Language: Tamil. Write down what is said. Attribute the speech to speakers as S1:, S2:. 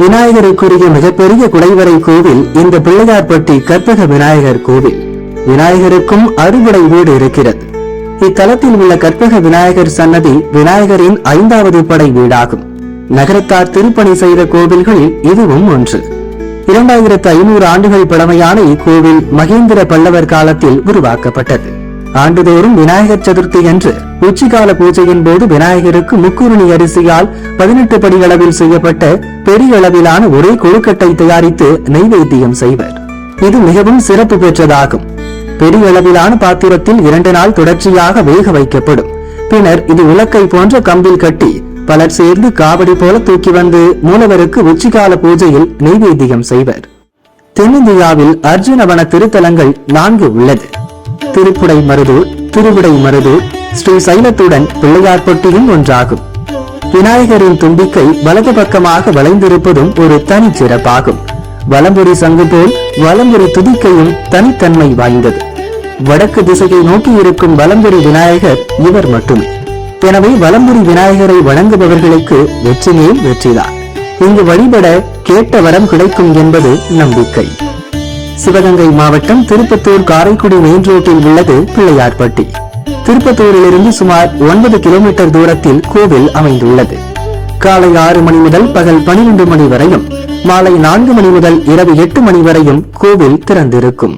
S1: விநாயகருக்குரிய மிகப்பெரிய குடைவரை கோவில் இந்த பிள்ளையார்பட்டி கற்பக விநாயகர் கோவில். விநாயகருக்கும் அறுபடை வீடு இருக்கிறது. இத்தலத்தில் உள்ள கற்பக விநாயகர் சன்னதி விநாயகரின் ஐந்தாவது படை வீடாகும். நகரத்தார் திருப்பணி செய்த கோவில்களில் இதுவும் ஒன்று. இரண்டாயிரத்து ஐநூறு ஆண்டுகள் பழமையான இக்கோவில் மகேந்திர பல்லவர் காலத்தில் உருவாக்கப்பட்டது. ஆண்டுதோறும் விநாயகர் சதுர்த்தி அன்று உச்சிகால பூஜையின் போது விநாயகருக்கு முக்குருணி அரிசியால் பதினெட்டு படி அளவில் செய்யப்பட்ட பெரிய அளவிலான ஒரே கொழுக்கட்டை தயாரித்து நெய்வேத்தியம் செய்வர். இது மிகவும் சிறப்பு பெற்றதாகும். பெரிய அளவிலான பாத்திரத்தில் இரண்டு நாள் தொடர்ச்சியாக வேக வைக்கப்படும். பின்னர் இது உலக்கை போன்ற கம்பில் கட்டி பலர் சேர்ந்து காவடி போல தூக்கி வந்து மூலவருக்கு உச்சிகால பூஜையில் நெய்வேத்தியம் செய்வர். தென்னிந்தியாவில் அர்ஜுனவன திருத்தலங்கள் நான்கு உள்ளது. திருப்புடை மருது திருவிடை மருது ஸ்ரீ சைலத்துடன் பிள்ளையார்பட்டியும் ஒன்றாகும். விநாயகரின் தும்பிக்கை வலது பக்கமாக வளைந்திருப்பதும் ஒரு தனி சிறப்பாகும். வலம்புரி சங்கு போல் வலம்புரி துதிக்கையும் தனித்தன்மை வாய்ந்தது. வடக்கு திசையை நோக்கி இருக்கும் வலம்புரி விநாயகர் இவர் மட்டுமே. எனவே வலம்புரி விநாயகரை வணங்குபவர்களுக்கு வெற்றி வெற்றிதான். இங்கு வழிபட கேட்ட வரம் கிடைக்கும் என்பது நம்பிக்கை. சிவகங்கை மாவட்டம் திருப்பத்தூர் காரைக்குடி மெயின் ரோட்டில் உள்ளது பிள்ளையார்பட்டி. திருப்பத்தூரிலிருந்து சுமார் ஒன்பது கிலோமீட்டர் தூரத்தில் கோவில் அமைந்துள்ளது. காலை ஆறு மணி முதல் பகல் பனிரெண்டு மணி வரையும் மாலை நான்கு மணி முதல் இரவு எட்டு மணி வரையும் கோவில் திறந்திருக்கும்.